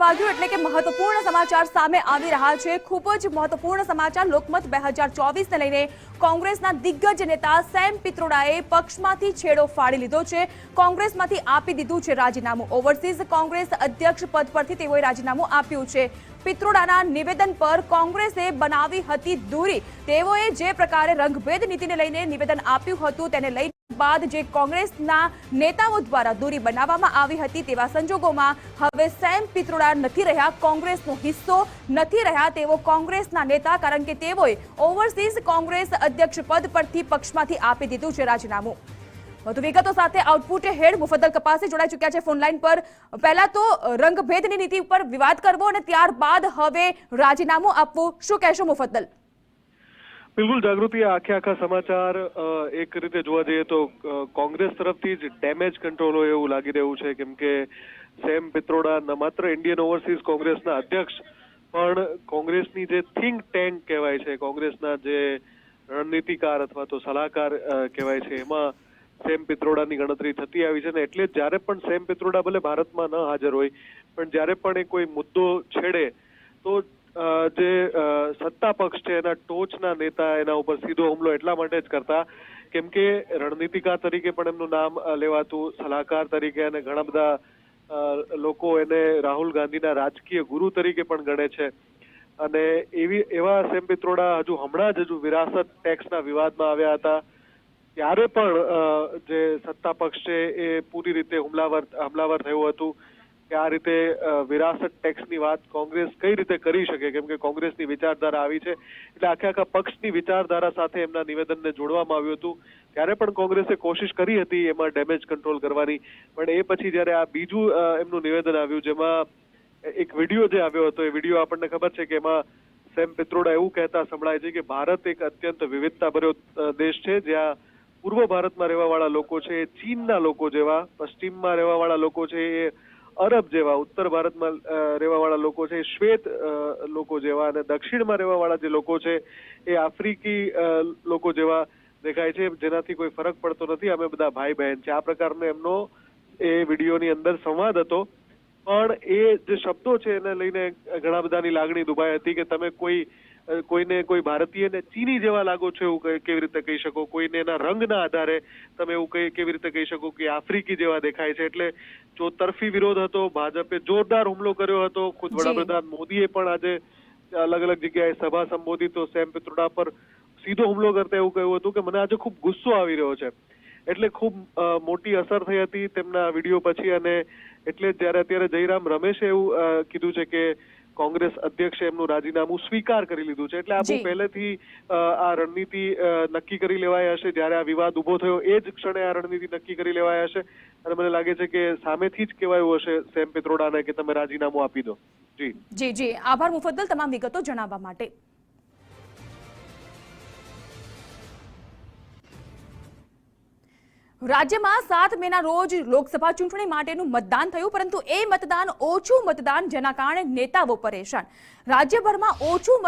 વાગ્યું એટલે કે મહત્વપૂર્ણ સમાચાર સામે આવી રહ્યા છે. ખૂબ જ મહત્વપૂર્ણ સમાચાર. લોકમત બે હજાર ચોવીસને લઈને કોંગ્રેસના દિગ્ગજ નેતા સેમ પિત્રોડાએ પક્ષમાંથી છેડો ફાડી લીધો છે. કોંગ્રેસમાંથી આપી દીધું છે રાજીનામું. ઓવરસીઝ કોંગ્રેસ અધ્યક્ષ પદ પરથી તેઓએ રાજીનામું આપ્યું છે. પિત્રોડાના નિવેદન પર કોંગ્રેસે બનાવી હતી દૂરી. તેઓએ જે પ્રકારે રંગભેદ નીતિને લઈને નિવેદન આપ્યું હતું તેને લઈ બાદ જે કોંગ્રેસના નેતાઓ દ્વારા દૂરી બનાવવામાં આવી હતી તેવા સંજોગોમાં હવે સેમ પિત્રોડા નથી રહ્યા, કોંગ્રેસનો હિસ્સો નથી રહ્યા તેવો કોંગ્રેસના નેતા, કારણ કે તેઓએ ઓવરસીઝ કોંગ્રેસ અધ્યક્ષ પદ પરથી પક્ષમાંથી આપી દીધું છે રાજીનામું. વધુ વિગતો સાથે આઉટપુટ હેડ મુફદ્દલ કપાસી જોડાઈ ચૂક્યા છે ફોનલાઈન પર. પહેલા તો રંગભેદની નીતિ ઉપર વિવાદ કરવો અને ત્યારબાદ હવે રાજીનામું આપવું. શું કહેશો મુફદ્દલ? બિલકુલ જાગૃતિ આખે આખા સમાચાર એક રીતે જોવા જઈએ તો કોંગ્રેસ તરફથી જ ડેમેજ કંટ્રોલ હોય એવું લાગી રહ્યું છે. કેમ કે સેમ પિત્રોડા ન માત્ર ઇન્ડિયન ઓવરસીઝ કોંગ્રેસના અધ્યક્ષ, પણ કોંગ્રેસની જે થિંક ટેન્ક કહેવાય છે, કોંગ્રેસના જે રણનીતિકાર અથવા તો સલાહકાર કહેવાય છે, એમાં સેમ પિત્રોડાની ગણતરી થતી આવી છે. ને એટલે જ્યારે પણ સેમ પિત્રોડા ભલે ભારતમાં ન હાજર હોય, પણ જ્યારે પણ એ કોઈ મુદ્દો છેડે, તો જે સત્તા પક્ષ છે, એના ટોચના નેતા, એના ઉપર સીધો હુમલો એટલા માટે જ કરતા, કેમ કે રણનીતિકાર તરીકે પણ એમનું નામ લેવાતું, સલાહકાર તરીકે અને ઘણા બધા લોકો એને રાહુલ ગાંધીના રાજકીય ગુરુ તરીકે પણ ગણે છે. અને એવી, એવા સેમ પિત્રોડા હજુ હમણાં જ હજુ વિરાસત ટેક્સના વિવાદમાં આવ્યા હતા. ત્યારે પણ જે સત્તા પક્ષ છે, એ પૂરી રીતે હુમલાવર, હમલાવર થયું હતું. કે આ રીતે વિરાસત ટેક્સની વાત કોંગ્રેસ કઈ રીતે કરી શકે? કેમ કે કોંગ્રેસની વિચારધારા આવી છે. એટલે આખે આખા પક્ષની વિચારધારા સાથે એમના નિવેદનને જોડવામાં આવ્યું હતું. ત્યારે પણ કોંગ્રેસે કોશિશ કરી હતી એમાં ડેમેજ કંટ્રોલ કરવાની. પણ એ પછી જ્યારે આ બીજું એમનું નિવેદન આવ્યું જેમાં એક વીડિયો જે આવ્યો હતો એ વીડિયો આપણને ખબર છે કે એમાં સેમ પિત્રોડા એવું કહેતા સંભળાય છે કે ભારત એક અત્યંત વિવિધતાભર્યો અ, દેશ છે. જ્યાં પૂર્વ ભારતમાં રહેવાવાળા લોકો છે ચીનના લોકો જેવા પશ્ચિમમાં રહેવાવાળા લોકો છે એ અરબ જેવા, ઉત્તર ભારતમાં રહેવાવાળા લોકો છે, શ્વેત લોકો જેવા અને દક્ષિણમાં રહેવાવાળા જે લોકો છે, એ આફ્રિકી લોકો જેવા દેખાય છે, જેનાથી કોઈ ફરક પડતો નથી. અમે બધા ભાઈ બહેન છે. આ પ્રકારનો એમનો એ વિડીયોની અંદર સંવાદ હતો. પણ એ જે શબ્દો છે, એને લઈને ઘણા બધાની લાગણી દુભાઈ હતી કે તમે કોઈ કોઈને કોઈ ભારતીયને ચીની જેવા લાગો છો એવું કેવી રીતે કહી શકો? કોઈને એના રંગના આધારે તમે એવું કહી કેવી રીતે કહી શકો કે આફ્રિકી જેવા દેખાય છે? એટલે ચોતરફી વિરોધ હતો ભાજપે જોરદાર હુમલો કર્યો હતો. ખુદ વડાપ્રધાન મોદીએ પણ આજે અલગ અલગ જગ્યાએ સભા સંબોધી. તો સેમ પિત્રોડા પર સીધો હુમલો કરતા એવું કહ્યું હતું કે મને આજે ખૂબ ગુસ્સો આવી રહ્યો છે. એટલે ખૂબ મોટી અસર થઈ હતી તેમના વીડિયો પછી અને એટલે જ્યારે અત્યારે જયરામ રમેશે એવું કીધું છે કે કોંગ્રેસ અધ્યક્ષે એમનું રાજીનામું સ્વીકાર કરી લીધું છે એટલે આ પહેલેથી આ રણનીતિ નક્કી કરી લેવાય હશે. જ્યારે આ વિવાદ ઊભો થયો એ જ ક્ષણે આ રણનીતિ નક્કી કરી લેવાય હશે. અને મને લાગે છે કે સામેથી જ કહેવાયું હશે સેમ પિત્રોડાને કે તમે રાજીનામું આપી દો. જી. જી જી. આભાર મુફદ્દલ તમામ વિગતો જણાવવા માટે. રાજ્યમાં સાત મેના રોજ લોકસભા ચૂંટણી માટેનું મતદાન થયું, પરંતુ એ મતદાન ઓછું મતદાન જેના કારણે નેતાઓ પરેશાન. રાજ્યભરમાં ઓછું